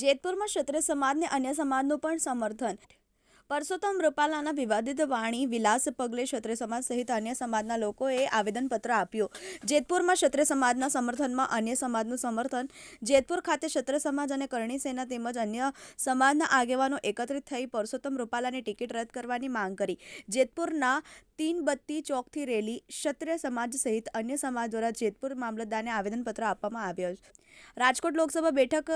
જેતપુરમાં ક્ષત્રિય સમાજને અન્ય સમાજનું પણ સમર્થન. પરસોત્તમ રૂપાલાના વિવાદિત વાણી વિલાસ પગલે ક્ષત્રિય સમાજ સહિત અન્ય સમાજના લોકોએ આવેદનપત્ર આપ્યું. જેતપુરમાં ક્ષત્રિય સમાજના સમર્થનમાં અન્ય સમાજનું સમર્થન. જેતપુર ખાતે ક્ષત્રિય સમાજ અને કરણી સેના તેમજ અન્ય સમાજના આગેવાનો એકત્રિત થઈ પરસોત્તમ રૂપાલાની ટિકિટ રદ કરવાની માંગ કરી. જેતપુરના તીનબત્તી ચોકથી રેલી ક્ષત્રિય સમાજ સહિત અન્ય સમાજ દ્વારા જેતપુર મામલતદારને આવેદનપત્ર આપવામાં આવ્યો રાજકોટ લોકસભા બેઠક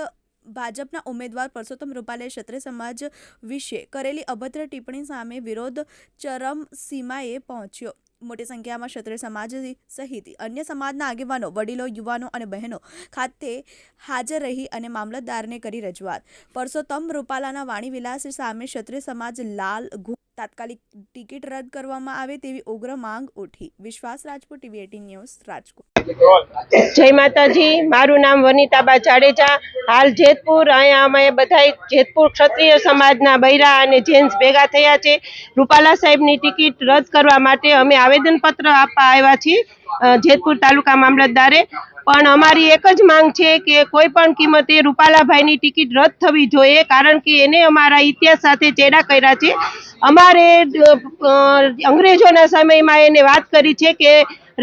ભાજપના ઉમેદવાર પરસોત્તમ રૂપાલે ક્ષત્રિય સમાજ વિશે કરેલી અભદ્ર ટિપ્પણી સામે વિરોધ ચરમ સીમાએ પહોંચ્યો. મોટી સંખ્યામાં ક્ષત્રિય સમાજ સહિત અન્ય સમાજના આગેવાનો, વડીલો, યુવાનો અને બહેનો ખાતે હાજર રહી અને મામલતદારને કરી રજૂઆત. પરસોત્તમ રૂપાલાના વાણી વિલાસ સામે ક્ષત્રિય સમાજ લાલ તાત્કાલિક ટિકિટ રદ કરવામાં આવે તેવી ઉગ્ર માંગ ઉઠી. Vishwas Rajput, TV eighteen news, Rajkot. જય માતાજી. મારું નામ વનિતાબા જાડેજા. હાલ જેતપુર. અહીંયા અમે બધા જેતપુર ક્ષત્રિય સમાજના બૈરા અને જેન્ટ્સ ભેગા થયા છે. રૂપાલા સાહેબની ટિકિટ રદ કરવા માટે અમે આવેદનપત્ર આપવા આવ્યા છીએ જેતપુર તાલુકા મામલતદારે. પણ અમારી એક જ માંગ છે કે કોઈ પણ કિંમતે રૂપાલાભાઈની ટિકિટ રદ થવી જોઈએ, કારણ કે એને અમારા ઇતિહાસ સાથે ચેડા કર્યા છે. અમારે અંગ્રેજોના સમયમાં એને વાત કરી છે કે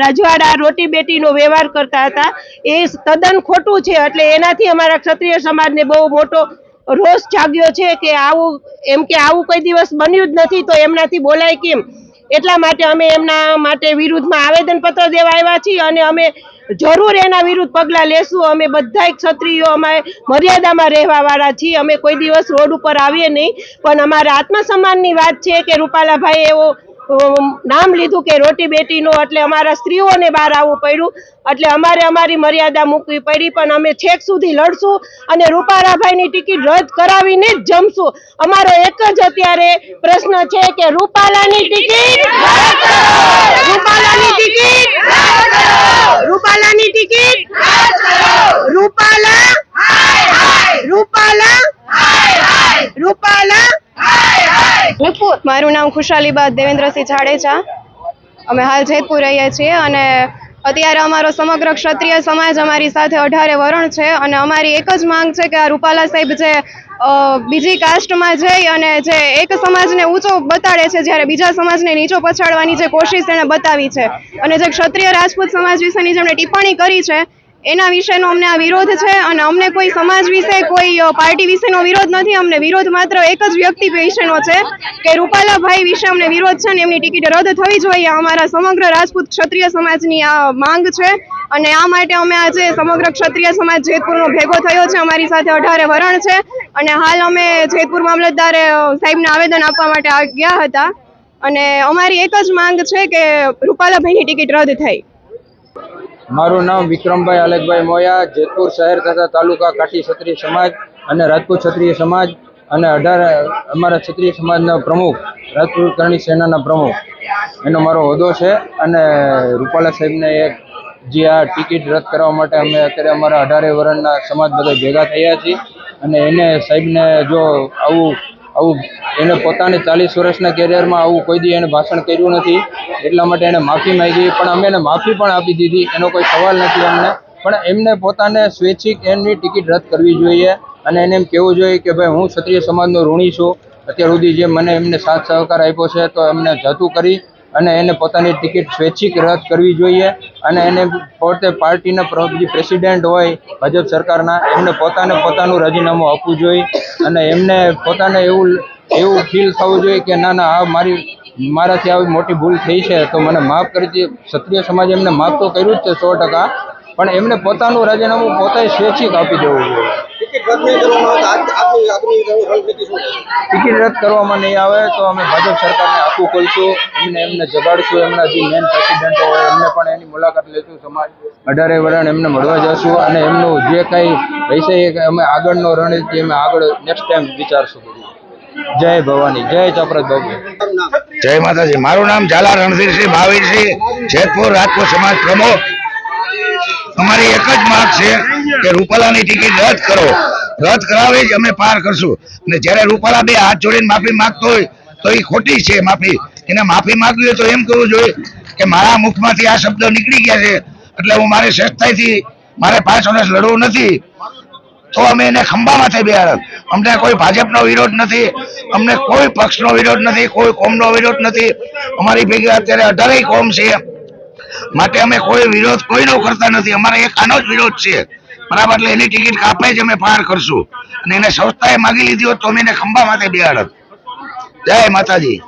રજવાડા રોટી બેટીનો વ્યવહાર કરતા હતા. એ તદ્દન ખોટું છે, એટલે એનાથી અમારા ક્ષત્રિય સમાજને બહુ મોટો રોષ જાગ્યો છે કે આવું, એમ કે આવું કોઈ દિવસ બન્યું જ નથી, તો એમનાથી બોલાય કેમ? એટલા માટે અમે એમના માટે વિરુદ્ધમાં આવેદનપત્ર દેવા આવ્યા છીએ અને અમે જરૂર એના વિરુદ્ધ પગલાં લેશું. અમે બધાય ક્ષત્રિયો અમે મર્યાદામાં રહેવાવાળા છીએ. અમે કોઈ દિવસ રોડ ઉપર આવીએ નહીં. પણ અમારા આત્મસન્માનની વાત છે કે રૂપાલાભાઈ એવો નામ લીધું કે રોટી બેટીનું એટલે અમારા સ્ત્રીઓને બહાર આવવું પડ્યું. એટલે અમારે અમારી મર્યાદા મૂકવી પડી, પણ અમે છેક સુધી લડશું અને રૂપાલાભાઈની ટિકિટ રદ કરાવીને જ જમશું. અમારો એક જ અત્યારે પ્રશ્ન છે કે રૂપાલાની ટિકિટ! રૂપાલાની ટિકિટ! રૂપાલાની ટિકિટ રૂપાલા રૂપાલા રૂપાલા રૂપાલા મારું નામ ખુશાલીબા દેવેન્દ્રસિંહ જાડેજા. અમે હાલ જેતપુર રહીએ છીએ અને અત્યારે અમારો સમગ્ર ક્ષત્રિય સમાજ અમારી સાથે અઢારે વરણ છે અને અમારી એક જ માંગ છે કે આ રૂપાલા સાહેબ જે બીજી કાસ્ટમાં જઈ અને જે એક સમાજને ઊંચો બતાડે છે, જ્યારે બીજા સમાજને નીચો પછાડવાની જે કોશિશ એણે બતાવી છે. અને જે ક્ષત્રિય રાજપૂત સમાજ વિશેની જેમણે ટિપ્પણી કરી છે એના વિશેનો અમને આ વિરોધ છે અને અમને કોઈ સમાજ વિશે કોઈ પાર્ટી વિશેનો વિરોધ નથી. અમને વિરોધ માત્ર એક જ વ્યક્તિ વિશેનો છે કે રૂપાલાભાઈ વિશે અમને વિરોધ છે ને એમની ટિકિટ રદ થવી જોઈએ. અમારા સમગ્ર રાજપૂત ક્ષત્રિય સમાજની આ માંગ છે અને આ માટે અમે આજે સમગ્ર ક્ષત્રિય સમાજ જેતપુરનો ભેગો થયો છે. અમારી સાથે અઢારે વરણ છે અને હાલ અમે જેતપુર મામલતદારે સાહેબને આવેદન આપવા માટે ગયા હતા. અને અમારી એક જ માંગ છે કે રૂપાલાભાઈની ટિકિટ રદ થાય મારું નામ વિક્રમભાઈ આલેકભાઈ મોયા, જેતપુર શહેર તથા તાલુકા કાઠી ક્ષત્રિય સમાજ અને રાજપૂત ક્ષત્રિય સમાજ અને અઢાર, અમારા ક્ષત્રિય સમાજના પ્રમુખ, રાજપૂત કરણી સેનાના પ્રમુખ. એનો મારો હોદ્દો છે અને રૂપાલા સાહેબને એક જે આ ટિકિટ રદ કરવા માટે અમે અત્યારે અમારા અઢારે વર્ષના સમાજ બધા ભેગા થયા છીએ અને એને સાહેબને જો આવું આવું એને પોતાની ચાલીસ વર્ષના કેરિયરમાં આવું કોઈ દી એને ભાષણ કર્યું નથી, એટલા માટે એને માફી માંગી, પણ અમે એને માફી પણ આપી દીધી, એનો કોઈ સવાલ નથી અમને. પણ એમને પોતાને સ્વૈચ્છિક એમની ટિકિટ રદ કરવી જોઈએ અને એને એમ કહેવું જોઈએ કે ભાઈ હું ક્ષત્રિય સમાજનો ઋણી છું. અત્યાર સુધી જે મને એમને સાથ સહકાર આપ્યો છે તો એમને જતું કરી અને એને પોતાની ટિકિટ સ્વૈચ્છિક રદ કરવી જોઈએ અને એને પોતે પાર્ટીના પ્રેસિડેન્ટ હોય ભાજપ સરકારના, એમને પોતાને પોતાનું રાજીનામું આપવું જોઈએ. અને એમને પોતાને એવું એવું ફીલ થવું જોઈએ કે ના ના, આ મારી, મારાથી આવી મોટી ભૂલ થઈ છે, તો મને માફ કરી દે. ક્ષત્રિય સમાજ એમને માફ તો કર્યું જ છે સો ટકા પણ એમને પોતાનું રાજીનામું પોતે સ્વૈચ્છિક આપી દેવું જોઈએ. ટિકિટ રદ કરવામાં નહીં આવે તો અમે ભાજપ સરકારને આખું ખોલશું. એમને એમને જગાડશું. એમના જે મેન પ્રેસિડેન્ટો હોય એમને પણ એની મુલાકાત લેશું. સમાજ અઢારે વરણ એમને મળવા જશું અને એમનું જે કંઈ રહેશે એ કંઈ અમે આગળનો રણનીતિ અમે આગળ નેક્સ્ટ ટાઈમ વિચારશું બધું. જય ભવાની. જય ચપરત બાબુ જય માતાજી. મારું નામ ઝાલા રણધીરસિંહ ભાવીરસિંહ જેતપુર રાજકોટ સમાજ પ્રમુખ. અમારી એક જ માંગ છે કે રૂપાલાની ટિકિટ રદ કરો. રદ કરાવી જ અમે પાર કરશું. અને જ્યારે રૂપાલા બે હાથ જોડીને માફી માંગતો હોય, તો એ ખોટી છે માફી. એને માફી માંગવી હોય તો એમ કરવું જોઈએ કે મારા મુખમાંથી આ શબ્દ નીકળી ગયા છે. એટલે હું મારી શ્રેષ્ઠતાથી મારે પાંચ વર્ષ લડવું નથી. તો અમે એને ખંભામાંથી બિહાર અમને કોઈ ભાજપનો વિરોધ નથી. અમને કોઈ પક્ષનો વિરોધ નથી, કોઈ કોમનો વિરોધ નથી. અમારી ભેગી અત્યારે અઢારેય કોમ છે. માટે અમે કોઈ વિરોધ કોઈનો કરતા નથી. અમારે એક આનો જ વિરોધ છે. બરાબર, એટલે એની ટિકિટ કાપે જ અમે પાર કરશું. અને એને સંસ્થાએ માગી લીધી હોત તો અમે એને ખંભા માથે બિહાડત. જય માતાજી.